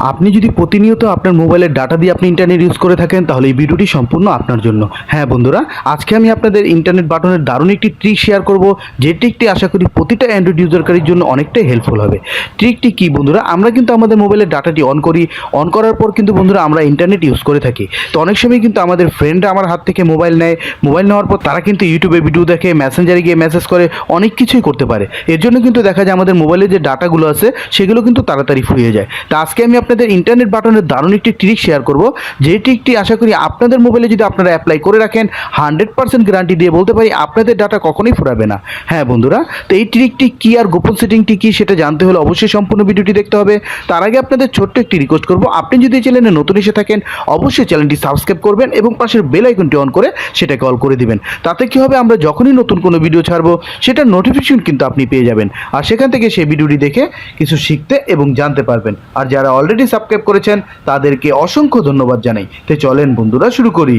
আপনি যদি প্রতিনিয়ত আপনার মোবাইলের ডাটা দিয়ে আপনি ইন্টারনেট ইউজ করে থাকেন, তাহলে এই ভিডিওটি সম্পূর্ণ আপনার জন্য। হ্যাঁ বন্ধুরা, আজকে আমি আপনাদের ইন্টারনেট বাটনের দারুণ একটি ট্রিক শেয়ার করব, যে ট্রিকটি আশা করি প্রতিটা অ্যান্ড্রয়েড ইউজারকারীর জন্য অনেকটাই হেল্পফুল হবে। ট্রিকটি কি বন্ধুরা? আমরা কিন্তু আমাদের মোবাইলের ডাটাটি অন করি। অন করার পর কিন্তু বন্ধুরা আমরা ইন্টারনেট ইউজ করে থাকি। তো অনেক সময় কিন্তু আমাদের ফ্রেন্ডরা আমার হাত থেকে মোবাইল নেয়। মোবাইল নেওয়ার পর তারা কিন্তু ইউটিউবে ভিডিও দেখে মেসেঞ্জারে গিয়ে মেসেজ করে, অনেক কিছুই করতে পারে। এর জন্য কিন্তু দেখা যায় আমাদের মোবাইলে যে ডাটাগুলো আছে, সেগুলো কিন্তু তাড়াতাড়ি ফুরিয়ে যায়। তো আজকে আমি আপনাদের ইন্টারনেট বাটনের দারুণ একটি ট্রিক শেয়ার করব। যে ট্রিকটি আশা করি আপনাদের মোবাইলে যদি আপনারা অ্যাপ্লাই করে রাখেন হান্ড্রেড পার্সেন্ট গ্যারান্টি দিয়ে বলতে পারি আপনাদের ডাটা কখনোই ফুরাবে না। হ্যাঁ বন্ধুরা, তো এই ট্রিকটি কী আর গোপন সেটিংটি কী সেটা জানতে হলে অবশ্যই সম্পূর্ণ ভিডিওটি দেখতে হবে। তার আগে আপনাদের ছোট্ট একটি রিকোয়েস্ট করব। আপনি যদি চ্যানেলে নতুন এসে থাকেন, অবশ্যই চ্যানেলটি সাবস্ক্রাইব করবেন এবং পাশের বেল আইকনটি অন করে সেটাকে অল করে দিবেন। তাতে কি হবে, আমরা যখনই নতুন কোনো ভিডিও ছাড়বো, সেটার নোটিফিকেশন কিন্তু আপনি পেয়ে যাবেন। আর সেখান থেকে সেই ভিডিওটি দেখে কিছু শিখতে এবং জানতে পারবেন। আর যারা অলরেডি সাবস্ক্রাইব করেছেন তাদেরকে অসংখ্য ধন্যবাদ জানাই। তো চলেন বন্ধুরা শুরু করি।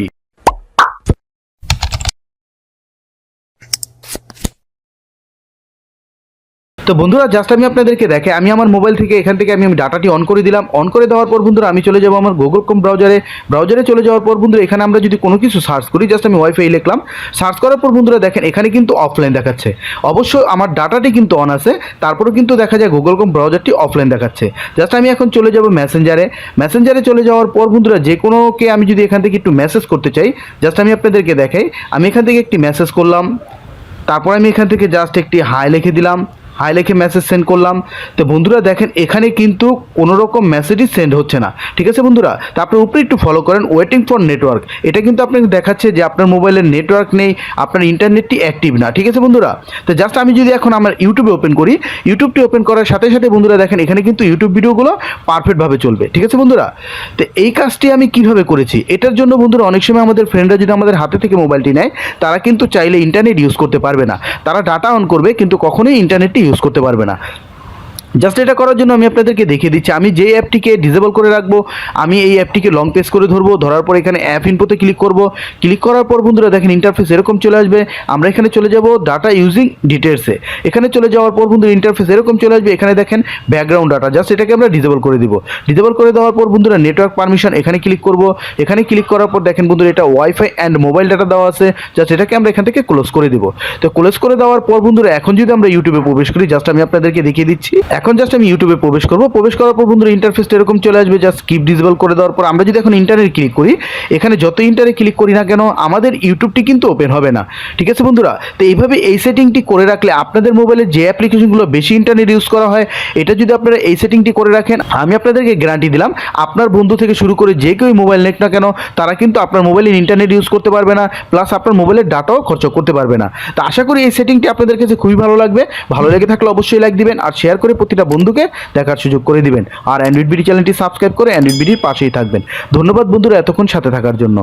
তো বন্ধুরা জাস্ট আমি আপনাদেরকে দেখে, আমি আমার মোবাইল থেকে এখান থেকে আমি ডাটাটি অন করে দিলাম। অন করে দেওয়ার পর বন্ধুরা, আমি চলে যাব আমার গুগল কম ব্রাউজারে ব্রাউজারে চলে যাওয়ার পর বন্ধুরা, এখানে আমরা যদি কোনো কিছু সার্চ করি জাস্ট আমি ওয়াইফাই লিখলাম। সার্চ করার পর বন্ধুরা, দেখেন, এখানে কিন্তু অফলাইন দেখাচ্ছে। অবশ্য আমার ডাটাটি কিন্তু অন আছে, তারপরেও কিন্তু দেখা যায় গুগল কম ব্রাউজারটি অফলাইন দেখাচ্ছে। জাস্ট আমি এখন চলে যাব মেসেঞ্জারে মেসেঞ্জারে চলে যাওয়ার পর বন্ধুরা, যে কোনোকে আমি যদি এখান থেকে একটু মেসেজ করতে চাই জাস্ট আমি আপনাদেরকে দেখাই। আমি এখান থেকে একটি মেসেজ করলাম। তারপর আমি এখান থেকে জাস্ট একটি হাই লিখে দিলাম। হাই লিখে মেসেজ সেন্ড করলাম। তো বন্ধুরা দেখেন, এখানে কিন্তু কোনো রকম মেসেজই সেন্ড হচ্ছে না। ঠিক আছে বন্ধুরা? তারপর উপরে একটু ফলো করেন ওয়েটিং ফর নেটওয়ার্ক এটা কিন্তু আপনাকে দেখাচ্ছে যে আপনার মোবাইলের নেটওয়ার্ক নেই, আপনার ইন্টারনেটটি অ্যাক্টিভ না। ঠিক আছে বন্ধুরা? তো জাস্ট আমি যদি এখন আমার ইউটিউবে ওপেন করি ইউটিউবটি ওপেন করার সাথে সাথে বন্ধুরা দেখেন, এখানে কিন্তু ইউটিউব ভিডিওগুলো পারফেক্টভাবে চলবে। ঠিক আছে বন্ধুরা? তো এই কাজটি আমি কীভাবে করেছি? এটার জন্য বন্ধুরা অনেক সময় আমাদের ফ্রেন্ডরা যদি আমাদের হাতে থেকে মোবাইলটি নেয়, তারা কিন্তু চাইলে ইন্টারনেট ইউজ করতে পারবে না। তারা ডাটা অন করবে, কিন্তু কখনোই ইন্টারনেটটি ইউজ করতে পারবে না। জাস্ট এটা করার জন্য আমি আপনাদেরকে দেখিয়ে দিচ্ছি। আমি যে অ্যাপটিকে ডিসেবল করে রাখব, আমি এই অ্যাপটিকে লং প্রেস করে ধরবো, ধরার পর এখানে অ্যাপ ইনপোতে ক্লিক করব। ক্লিক করার পর বন্ধুরা দেখেন ইন্টারফেস এরকম চলে আসবে। আমরা এখানে চলে যাব ডাটা ইউজিং ডিটেলসে এখানে চলে যাওয়ার পর বন্ধুরা ইন্টারফেস এরকম চলে আসবে। এখানে দেখেন ব্যাকগ্রাউন্ড ডাটা জাস্ট এটাকে আমরা ডিসেবল করে দিব। ডিসেবল করে দেওয়ার পর বন্ধুরা নেটওয়ার্ক পারমিশন এখানে ক্লিক করব। এখানে ক্লিক করার পর দেখেন বন্ধুরা এটা ওয়াইফাই অ্যান্ড মোবাইল ডাটা দেওয়া আছে। জাস্ট এটাকে আমরা এখান থেকে ক্লোজ করে দিব। তো ক্লোজ করে দেওয়ার পর বন্ধুরা এখন যদি আমরা ইউটিউবে প্রবেশ করি জাস্ট আমি আপনাদেরকে দেখিয়ে দিচ্ছি। এখন জাস্ট আমি ইউটিউবে প্রবেশ করব। প্রবেশ করার পর বন্ধুরা ইন্টারফেসটা এরকম চলে আসবে জাস্ট স্কিপ ডিসেবল করে দেওয়ার পর আমরা যদি এখন ইন্টারনেট ক্লিক করি, এখানে যত ইন্টারে ক্লিক করি না কেন, আমাদের ইউটিউবটি কিন্তু ওপেন হবে না। ঠিক আছে বন্ধুরা? তো এইভাবে এই সেটিংটি করে রাখলে আপনাদের মোবাইলে যে অ্যাপ্লিকেশনগুলো বেশি ইন্টারনেট ইউজ করা হয়, এটা যদি আপনারা এই সেটিংটি করে রাখেন, আমি আপনাদেরকে গ্যারান্টি দিলাম, আপনার বন্ধু থেকে শুরু করে যে কেউ মোবাইল নেট না কেন, তারা কিন্তু আপনার মোবাইলে ইন্টারনেট ইউজ করতে পারবে না প্লাস আপনার মোবাইলের ডাটাও খরচ করতে পারবে না। তো আশা করি এই সেটিংটি আপনাদের কাছে খুবই ভালো লাগবে। ভালো লেগে থাকলে অবশ্যই লাইক দিবেন, আর শেয়ার করে প্রতিটা বন্ধুকে দেখার সুযোগ করে দিবেন। আর অ্যান্ড্রয়েড বিডি চ্যানেলটি সাবস্ক্রাইব করে অ্যান্ড্রয়েড বিডির পাশেই থাকবেন। ধন্যবাদ বন্ধুরা এতক্ষণ সাথে থাকার জন্য।